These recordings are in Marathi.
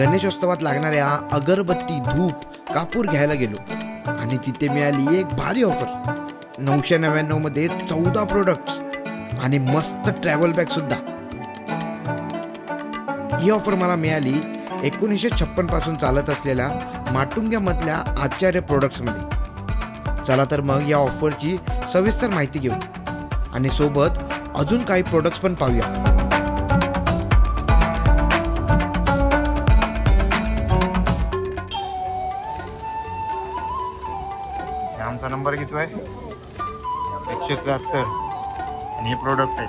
गणेशोत्सवात लागणाऱ्या अगरबत्ती धूप कापूर घ्यायला गेलो. आणि तिथे मिळाली एक भारी ऑफर नऊशे नव्याण्णवमध्ये चौदा प्रोडक्ट्स आणि मस्त ट्रॅव्हल बॅग सुद्धा. ही ऑफर मला मिळाली एकोणीसशे छप्पनपासून चालत असलेल्या माटुंग्यामधल्या आचार्य प्रोडक्ट्समध्ये चला तर मग या ऑफरची सविस्तर माहिती घेऊ. आणि सोबत अजून काही प्रोडक्ट्स पण पाहूया. हे नंबर किती आहे एकशे त्र्याहत्तर. आणि हे प्रोडक्ट आहे.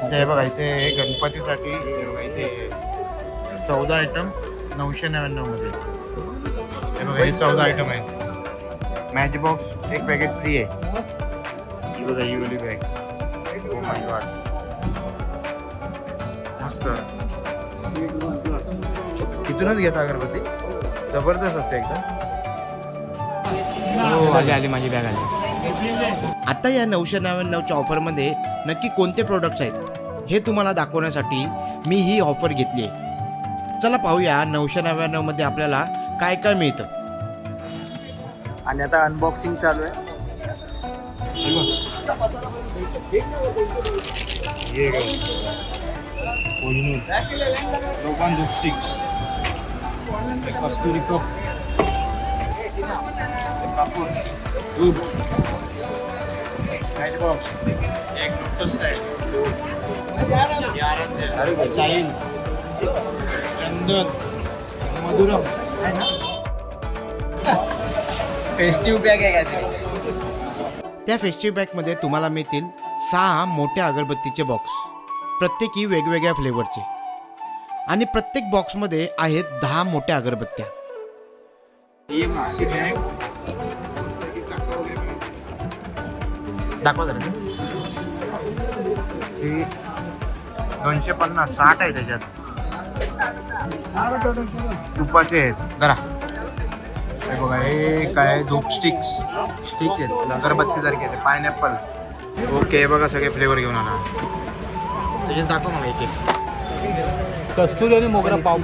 म्हणजे हे बघा इथे गणपतीसाठी इथे चौदा आयटम नऊशे नव्याण्णवमध्ये हे बघा हे चौदा आयटम आहे. मॅच बॉक्स एक पॅकेट फ्री आहे. ही बघा ही वाली बॅग Oh my God. मस्त. तिथूनच घेता अगरबत्ती? जबरदस्त असते एकदम. हो आली आली माझी बॅग आली. आता या नऊशे नव्याण्णवच्या ऑफरमध्ये नक्की कोणते प्रोडक्ट्स आहेत हे तुम्हाला दाखवण्यासाठी मी ही ऑफर घेतली आहे. चला पाहूया नऊशे नव्याण्णवमध्ये आपल्याला काय काय मिळतं. आणि आता अनबॉक्सिंग चालू आहे. कस्तुरी कप. कापूर दूध लाइट बॉक्स एक लोटस सेट आराध्य चंदन मधुरम आहे ना फेस्टिव्ह बॅग आहे काहीतरी त्या फेस्टिव्ह बॅगमध्ये तुम्हाला मिळतील सहा मोठ्या अगरबत्तीचे बॉक्स प्रत्येकी वेगवेगळ्या फ्लेवरचे आणि प्रत्येक बॉक्समध्ये आहेत दहा मोठ्या अगरबत्त्या. दाखवा जरा. हे दोनशे पन्नास साठ आहे त्याच्यात. तुपाचे आहेत. जरा. हे बघा हे काय धूप स्टिक्स स्टिक आहेत. अगरबत्ती सारखे आहेत. पायनॅपल ओके बघा सगळे फ्लेवर घेऊन आला त्याच्यात दाखव मला एक एक. कस्तुरी आणि मोगरा पाव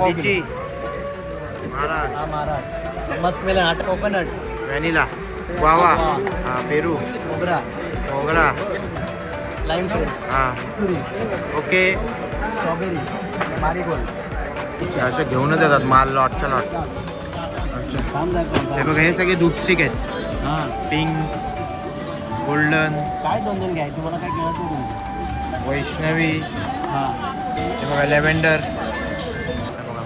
महाराज. हा महाराज. मस्त मेला नाटक कोकोनट व्हॅनिला वावा हा पेरू मोगरा. मोगरा. लाईम हा. ओके स्ट्रॉबेरी मारीगोल्ड असं घेऊनच येतात माल लॉटच्या लॉट अच्छा. हे बघा हे सगळे धूपस्टिक आहेत. हां. पिंक गोल्डन काय दोन दोन घ्यायचे? मला काय कळत नाही. वैष्णवी. हां. हे बघा लेव्हेंडर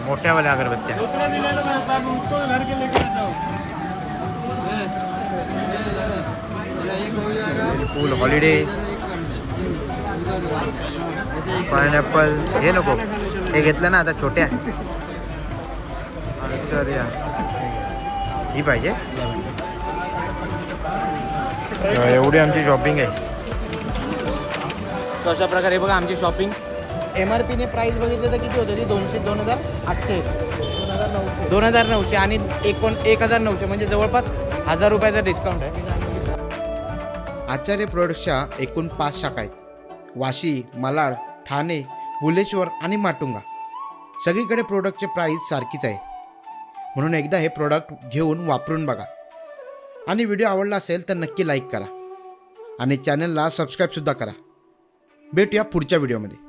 मोठ्यावाल्या अगरबत्त्या. फुल हॉलिडे पायनॅपल हे नको. हे घेतलं ना आता छोट्या. सर या ही पाहिजे. एवढी आमची शॉपिंग आहे. अशा प्रकारे बघा आमची शॉपिंग एम आर पीने प्राईस बघितली तर किती होती? ती दोनशे दोन हजार आठशे दोन हजार नऊशे. दोन हजार नऊशे आणि एकोण एक हजार नऊशे म्हणजे जवळपास हजार रुपयाचा डिस्काउंट आहे. आचार्य प्रोडक्ट्सच्या एकूण पाच शाखा आहेत. वाशी मालाड ठाणे भुलेश्वर आणि माटुंगा. सगळीकडे प्रोडक्टचे प्राईस सारखीच आहे. म्हणून एकदा हे प्रोडक्ट घेऊन वापरून बघा. आणि व्हिडिओ आवडला असेल तर नक्की लाईक करा. आणि चॅनलला सबस्क्राईबसुद्धा करा. भेटूया पुढच्या व्हिडिओमध्ये